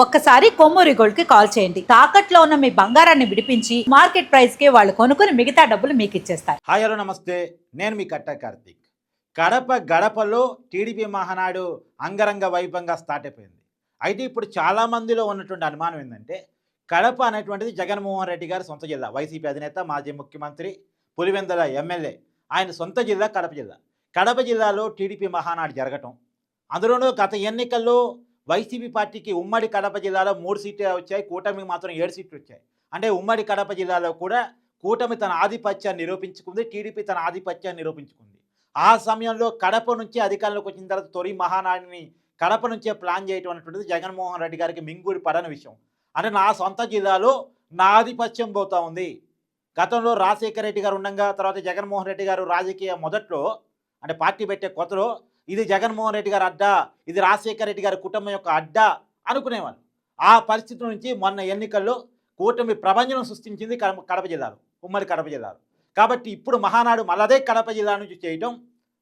ఒక్కసారి కొమ్మూరి గోల్డ్కి కాల్ చేయండి. తాకట్లో ఉన్న మీ బంగారాన్ని విడిపించి మార్కెట్ ప్రైస్కి వాళ్ళు కొనుక్కుని మిగతా డబ్బులు మీకు ఇచ్చేస్తారు. హాయ్ హలో నమస్తే. నేను మీ కట్ట కార్తీక్. కడప గడపలో టీడీపీ మహానాడు అంగరంగ వైభవంగా స్టార్ట్ అయిపోయింది. అయితే ఇప్పుడు చాలామందిలో ఉన్నటువంటి అనుమానం ఏంటంటే కడప అనేటువంటిది జగన్మోహన్ రెడ్డి గారి సొంత జిల్లా. వైసీపీ అధినేత మాజీ ముఖ్యమంత్రి పులివెందల ఎమ్మెల్యే. ఆయన సొంత జిల్లా కడప జిల్లా. కడప జిల్లాలో టీడీపీ మహానాడు జరగటం అందులోనూ గత ఎన్నికల్లో వైసీపీ పార్టీకి ఉమ్మడి కడప జిల్లాలో మూడు సీట్లు వచ్చాయి కూటమికి మాత్రం ఏడు సీట్లు వచ్చాయి. అంటే ఉమ్మడి కడప జిల్లాలో కూడా కూటమి తన ఆధిపత్యాన్ని నిరూపించుకుంది టీడీపీ తన ఆధిపత్యాన్ని నిరూపించుకుంది. ఆ సమయంలో కడప నుంచి అధికారంలోకి వచ్చిన తర్వాత తొలి మహానాడిని కడప నుంచే ప్లాన్ చేయటం అనేటువంటిది జగన్మోహన్ రెడ్డి గారికి మింగుడి పడని విషయం. అంటే నా సొంత జిల్లాలో నా ఆధిపత్యం పోతా ఉంది. గతంలో రాజశేఖర రెడ్డి గారు ఉండగా తర్వాత జగన్మోహన్ రెడ్డి గారు రాజకీయ మొదట్లో అంటే పార్టీ పెట్టే కొత్తలో ఇది జగన్మోహన్ రెడ్డి గారి అడ్డా ఇది రాజశేఖర రెడ్డి గారి కుటుంబం యొక్క అడ్డా అనుకునేవాళ్ళు. ఆ పరిస్థితి నుంచి మొన్న ఎన్నికల్లో కూటమి ప్రభంజనం సృష్టించింది కడప కడప జిల్లాలో ఉమ్మడి కడప జిల్లాలో. కాబట్టి ఇప్పుడు మహానాడు మళ్ళదే కడప జిల్లా నుంచి చేయటం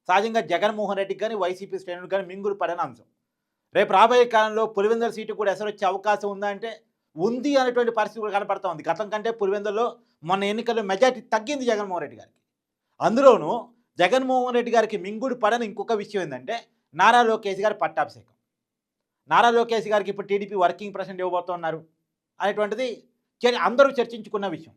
సహజంగా జగన్మోహన్ రెడ్డికి కానీ వైసీపీ శ్రేణులు కానీ మింగులు పడిన అంశం. రేపు రాబోయే కాలంలో పులివెందుల సీటు కూడా ఎసరొచ్చే అవకాశం ఉందంటే ఉంది అనేటువంటి పరిస్థితి కూడా కనపడతా ఉంది గతం కంటే పులివెందుల్లో మొన్న ఎన్నికల్లో మెజార్టీ తగ్గింది జగన్మోహన్ రెడ్డి గారికి. అందులోనూ జగన్మోహన్ రెడ్డి గారికి మింగుడు పడని ఇంకొక విషయం ఏంటంటే నారా లోకేష్ గారి పట్టాభిషేకం. నారా లోకేష్ గారికి ఇప్పుడు టీడీపీ వర్కింగ్ ప్రెసిడెంట్ ఇవ్వబోతున్నారు అనేటువంటిది అందరూ చర్చించుకున్న విషయం.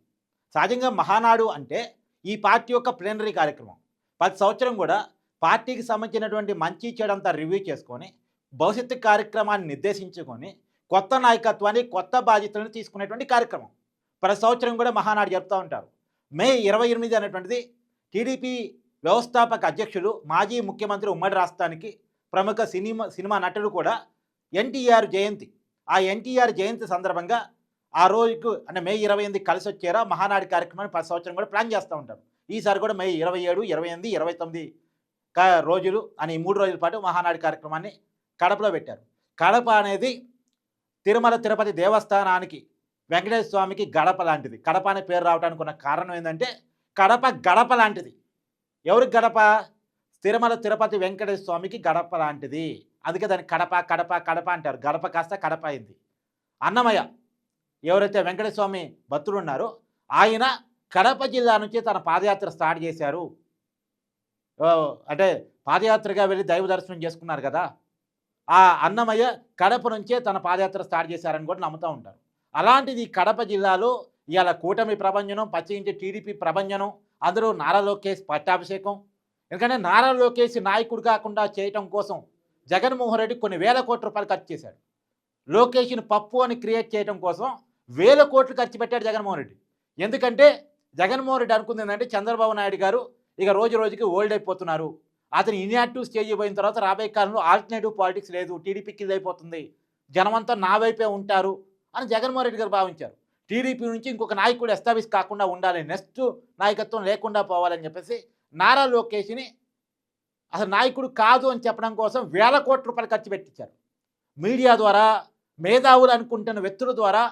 సహజంగా మహానాడు అంటే ఈ పార్టీ యొక్క ప్లేనరీ కార్యక్రమం. ప్రతి సంవత్సరం కూడా పార్టీకి సంబంధించినటువంటి మంచి చెడంతా రివ్యూ చేసుకొని భవిష్యత్తు కార్యక్రమాన్ని నిర్దేశించుకొని కొత్త నాయకత్వాన్ని కొత్త బాధ్యతలను తీసుకునేటువంటి కార్యక్రమం. ప్రతి సంవత్సరం కూడా మహానాడు చెప్తూ ఉంటారు. మే ఇరవై ఎనిమిది అనేటువంటిది టీడీపీ వ్యవస్థాపక అధ్యక్షులు మాజీ ముఖ్యమంత్రి ఉమ్మడి రాష్ట్రానికి ప్రముఖ సినిమా సినిమా నటుడు కూడా ఎన్టీఆర్ జయంతి. ఆ ఎన్టీఆర్ జయంతి సందర్భంగా ఆ రోజుకు అంటే మే ఇరవై ఎనిమిది కలిసి వచ్చేరా మహానాడు కార్యక్రమాన్ని ప్రతి సంవత్సరం కూడా ప్లాన్ చేస్తూ ఉంటారు ఈసారి కూడా మే ఇరవై ఏడు ఇరవై ఎనిమిది ఇరవై తొమ్మిది రోజులు అని మూడు రోజుల పాటు మహానాడు కార్యక్రమాన్ని కడపలో పెట్టారు. కడప అనేది తిరుమల తిరుపతి దేవస్థానానికి వెంకటేశ్వర స్వామికి గడప లాంటిది. కడప అనే పేరు రావడానికి ఉన్న కారణం ఏంటంటే కడప గడప లాంటిది. ఎవరికి గడప? తిరుమల తిరుపతి వెంకటేశ్వర స్వామికి గడప లాంటిది. అందుకే దాన్ని కడప కడప కడప అంటారు. గడప కాస్త కడప అయింది అన్నమయ్య ఎవరైతే వెంకటేశ్వర స్వామి భక్తులు ఉన్నారో ఆయన కడప జిల్లా నుంచి తన పాదయాత్ర స్టార్ట్ చేశారు. ఓ, అంటే పాదయాత్రగా వెళ్ళి దైవ దర్శనం చేసుకున్నారు కదా. ఆ అన్నమయ్య కడప నుంచే తన పాదయాత్ర స్టార్ట్ చేశారని కూడా నమ్ముతూ ఉంటారు. అలాంటిది కడప జిల్లాలో ఇవాళ కూటమి ప్రభంజనం పచ్చగించే టీడీపీ ప్రభంజనం అందరూ నారా లోకేష్ పట్టాభిషేకం ఎందుకంటే నారా లోకేష్ నాయకుడు కాకుండా చేయటం కోసం జగన్మోహన్ రెడ్డి కొన్ని వేల కోట్ల రూపాయలు ఖర్చు చేశాడు. లోకేష్ని పప్పు అని క్రియేట్ చేయడం కోసం వేల కోట్లు ఖర్చు పెట్టాడు జగన్మోహన్ రెడ్డి. ఎందుకంటే జగన్మోహన్ రెడ్డి అనుకుంది ఏంటంటే చంద్రబాబు నాయుడు గారు ఇక రోజు రోజుకి ఓల్డ్ అయిపోతున్నారు. అతను ఇన్యాక్టివ్ స్టేజ్ పోయిన తర్వాత రాబోయే కాలంలో ఆల్టర్నేటివ్ పాలిటిక్స్ లేదు టీడీపీకి ఇది అయిపోతుంది. జనమంతా నా వైపే ఉంటారు అని జగన్మోహన్ రెడ్డి గారు భావించారు. టీడీపీ నుంచి ఇంకొక నాయకుడు ఎస్టాబ్లిష్ కాకుండా ఉండాలి. నెక్స్ట్ నాయకత్వం లేకుండా పోవాలని చెప్పేసి నారా లోకేష్ని అసలు నాయకుడు కాదు అని చెప్పడం కోసం వేల కోట్ల రూపాయలు ఖర్చు పెట్టించారు. మీడియా ద్వారా మేధావులు అనుకుంటున్న వ్యక్తుల ద్వారా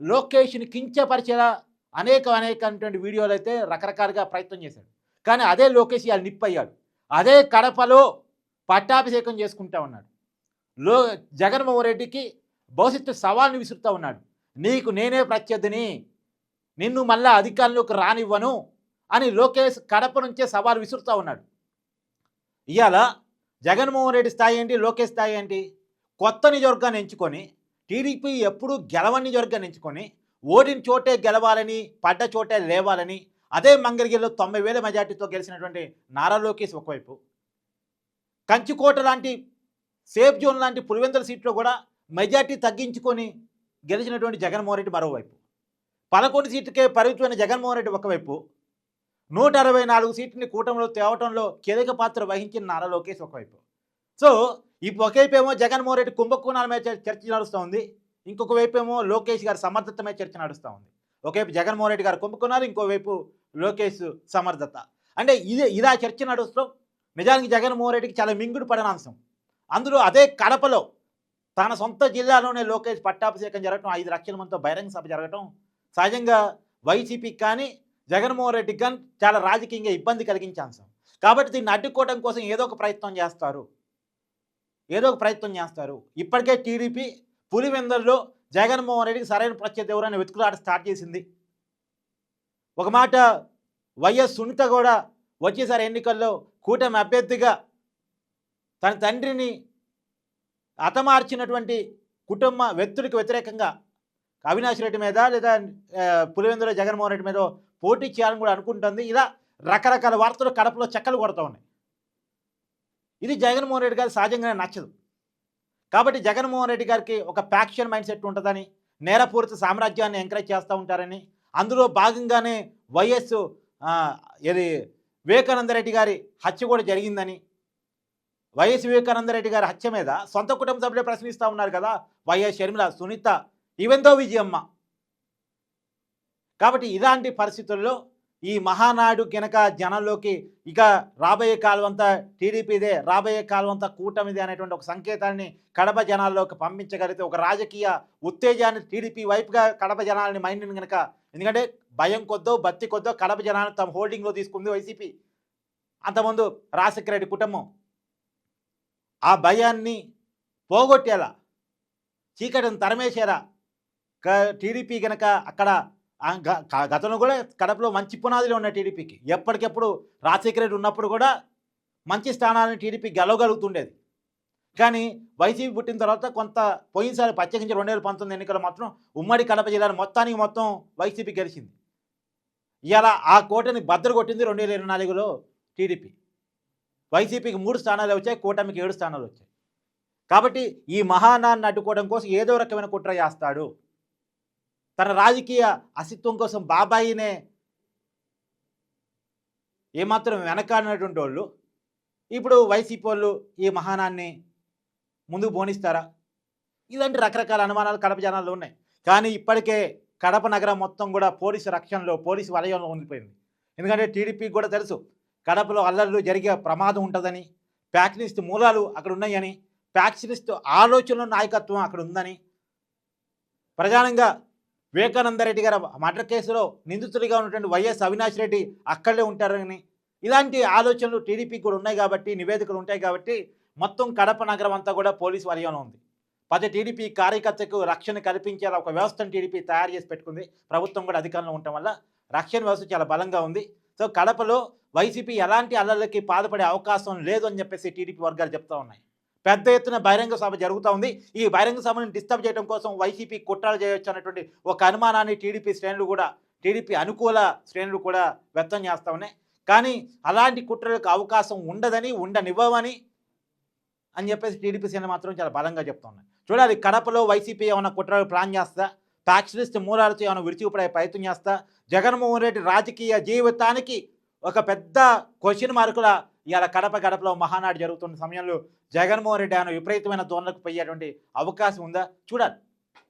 లోకేష్ని కించపరిచేలా అనేక అనేకటువంటి వీడియోలు అయితే రకరకాలుగా ప్రయత్నం చేశాడు. కానీ అదే లోకేష్ ఇవాళ నిప్పయ్యాడు. అదే కడపలో పట్టాభిషేకం చేసుకుంటా ఉన్నాడు. లో జగన్మోహన్ రెడ్డికి భవిష్యత్తు సవాల్ని విసురుతూ ఉన్నాడు. నీకు నేనే ప్రత్యర్థిని నిన్ను మళ్ళా అధికారంలోకి రానివ్వను అని లోకేష్ కడప నుంచే సవాల్ విసురుతూ ఉన్నాడు. ఇవాళ జగన్మోహన్ రెడ్డి స్థాయి ఏంటి లోకేష్ స్థాయి ఏంటి? కొత్త నియోజకవర్గాన్ని ఎంచుకొని టీడీపీ ఎప్పుడూ గెలవని నియోజకవర్గాన్ని ఎంచుకొని ఓడిన చోటే గెలవాలని పడ్డ చోటే లేవాలని అదే మంగళగిరిలో తొంభై వేల మెజార్టీతో గెలిచినటువంటి నారా లోకేష్ ఒకవైపు. కంచుకోట లాంటి సేఫ్ జోన్ లాంటి పులివెందుల సీట్లో కూడా మెజార్టీ తగ్గించుకొని గెలిచినటువంటి జగన్మోహన్ రెడ్డి మరోవైపు. పదకొండు సీట్లకే పరిమితమైన జగన్మోహన్ రెడ్డి ఒకవైపు. నూట అరవై నాలుగు సీట్లని కూటమిలో తేవటంలో కీలక పాత్ర వహించిన నారా లోకేష్ ఒకవైపు. సో ఇప్పుడు ఒకవైపు ఏమో జగన్మోహన్ రెడ్డి కుంభకోణాల మీద చర్చ నడుస్తూ ఉంది. ఇంకొక వైపు ఏమో లోకేష్ గారి సమర్థత మీద చర్చ నడుస్తూ ఉంది. ఒకవైపు జగన్మోహన్ రెడ్డి గారు కుంభకోణాలు ఇంకోవైపు లోకేష్ సమర్థత. అంటే ఇదే ఇదా చర్చ నడుస్తాం నిజానికి జగన్మోహన్ రెడ్డికి చాలా మింగుడు పడిన అంశం. అందులో అదే కడపలో తన సొంత జిల్లాలోనే లోకేష్ పట్టాభిషేకం జరగటం ఐదు లక్షల మందితో బహిరంగ సభ జరగటం సహజంగా వైసీపీకి కానీ జగన్మోహన్ రెడ్డికి కానీ చాలా రాజకీయంగా ఇబ్బంది కలిగించే అంశం. కాబట్టి దీన్ని అడ్డుకోవడం కోసం ఏదో ఒక ప్రయత్నం చేస్తారు. ఏదో ఒక ప్రయత్నం చేస్తారు. ఇప్పటికే టీడీపీ పులివెందల్లో జగన్మోహన్ రెడ్డికి సరైన ప్రత్యర్థి ఎవరైనా వెతుకులాట స్టార్ట్ చేసింది. ఒక మాట వైఎస్ సునీత కూడా వచ్చేసారి ఎన్నికల్లో కూటమి అభ్యర్థిగా తన తండ్రిని హతమార్చినటువంటి కుటుంబ వ్యక్తులకు వ్యతిరేకంగా అవినాష్ రెడ్డి మీద లేదా పులివెందుల జగన్మోహన్ రెడ్డి మీద పోటీ చేయాలని కూడా అనుకుంటుంది. ఇలా రకరకాల వార్తలు కడపలో చెక్కలు కొడుతూ ఉన్నాయి. ఇది జగన్మోహన్ రెడ్డి గారు సహజంగానే నచ్చదు. కాబట్టి జగన్మోహన్ రెడ్డి గారికి ఒక ప్యాక్షన్ మైండ్ సెట్ ఉంటుందని నేరపూరిత సామ్రాజ్యాన్ని ఎంకరేజ్ చేస్తూ ఉంటారని అందులో భాగంగానే వైఎస్ ఇది వివేకానంద రెడ్డి గారి హత్య కూడా జరిగిందని వైఎస్ వివేకానంద రెడ్డి గారి హత్య మీద సొంత కుటుంబ సభ్యులే ప్రశ్నిస్తూ ఉన్నారు కదా వైఎస్ షర్మిల సునీత ఈవెంతో విజయమ్మ. కాబట్టి ఇలాంటి పరిస్థితుల్లో ఈ మహానాడు కనుక జనంలోకి ఇక రాబోయే కాలం టీడీపీదే రాబోయే కాలం కూటమిదే అనేటువంటి ఒక సంకేతాన్ని కడప జనాల్లోకి పంపించగలిగితే ఒక రాజకీయ ఉత్తేజాన్ని టీడీపీ వైపుగా కడప జనాలని మైండ్ని కనుక ఎందుకంటే భయం కొద్దో భక్తి కొద్దో కడప జనాన్ని తమ హోల్డింగ్లో తీసుకుంది వైసీపీ. అంతకుముందు రాజశేఖర రెడ్డి కుటుంబం. ఆ భయాన్ని పోగొట్టేలా చీకటిని తరమేసేలా క- టీడీపీ కనుక అక్కడ గతంలో కూడా కడపలో మంచి పునాదిలో ఉన్న టీడీపీకి. ఎప్పటికెప్పుడు రాజశేఖర రెడ్డి ఉన్నప్పుడు కూడా మంచి స్థానాలను టీడీపీ గెలవగలుగుతుండేది. కానీ వైసీపీ పుట్టిన తర్వాత కొంత పోయినసారి ప్రత్యేకించి రెండు వేల పంతొమ్మిది ఎన్నికలు మాత్రం ఉమ్మడి కడప జిల్లాను మొత్తానికి మొత్తం వైసీపీ గెలిచింది. ఇలా ఆ కోటని భద్ర కొట్టింది రెండు వేల ఇరవై నాలుగులో టీడీపీ. వైసీపీకి మూడు స్థానాలు వచ్చాయి కూటమికి ఏడు స్థానాలు వచ్చాయి. కాబట్టి ఈ మహానాన్ని అడ్డుకోవడం కోసం ఏదో రకమైన కుట్ర చేస్తాడు. తన రాజకీయ అస్తిత్వం కోసం బాబాయినే ఏమాత్రం వెనకాడినటువంటి వాళ్ళు ఇప్పుడు వైసీపీ వాళ్ళు ఈ మహానాన్ని ముందుకు పోనిస్తారా? ఇలాంటి రకరకాల అనుమానాలు కడప జనాల్లో ఉన్నాయి. కానీ ఇప్పటికే కడప నగరం మొత్తం కూడా పోలీసు రక్షణలో పోలీసు వలయంలో ఉండిపోయింది. ఎందుకంటే టీడీపీకి కూడా తెలుసు కడపలో అల్లర్లు జరిగే ప్రమాదం ఉంటుందని ప్యాక్షనిస్ట్ మూలాలు అక్కడ ఉన్నాయని ప్యాక్షనిస్ట్ ఆలోచనల నాయకత్వం అక్కడ ఉందని ప్రధానంగా వివేకానంద రెడ్డి గారి మర్డర్ కేసులో నిందితుడిగా ఉన్నటువంటి వైఎస్ అవినాష్ రెడ్డి అక్కడే ఉంటారని ఇలాంటి ఆలోచనలు టీడీపీకి కూడా ఉన్నాయి కాబట్టి నివేదికలు ఉంటాయి కాబట్టి మొత్తం కడప నగరం అంతా కూడా పోలీసు వలయంలో ఉంది. పది టీడీపీ కార్యకర్తకు రక్షణ కల్పించేలా ఒక వ్యవస్థను టీడీపీ తయారు చేసి పెట్టుకుంది. ప్రభుత్వం కూడా అధికారంలో ఉండటం వల్ల రక్షణ వ్యవస్థ చాలా బలంగా ఉంది. సో కడపలో వైసీపీ ఎలాంటి అల్లర్లకి పాల్పడే అవకాశం లేదు అని చెప్పేసి టీడీపీ వర్గాలు చెప్తా ఉన్నాయి. పెద్ద ఎత్తున బహిరంగ సభ జరుగుతూ ఉంది. ఈ బహిరంగ సభను డిస్టర్బ్ చేయడం కోసం వైసీపీ కుట్రలు చేయొచ్చు అన్నటువంటి ఒక అనుమానాన్ని టీడీపీ శ్రేణులు కూడా టీడీపీ అనుకూల శ్రేణులు కూడా వ్యక్తం చేస్తూ ఉన్నాయి. కానీ అలాంటి కుట్రలకు అవకాశం ఉండదని ఉండనివ్వమని అని చెప్పేసి టీడీపీ శ్రేణులు మాత్రం చాలా బలంగా చెప్తా ఉన్నాయి. చూడాలి కడపలో వైసీపీ ఏమైనా కుట్రలు ప్లాన్ చేస్తా ఫ్యాక్షనిస్ట్ మూలాలతో ఏమైనా విరిచిపడే ప్రయత్నం చేస్తా? జగన్మోహన్ రెడ్డి రాజకీయ జీవితానికి ఒక పెద్ద క్వశ్చన్ మార్కుల ఇవాళ కడప గడపలో మహానాడు జరుగుతున్న సమయంలో జగన్మోహన్ రెడ్డి ఆయన విపరీతమైన ధోరణకు పోయేటువంటి అవకాశం ఉందా? చూడాలి.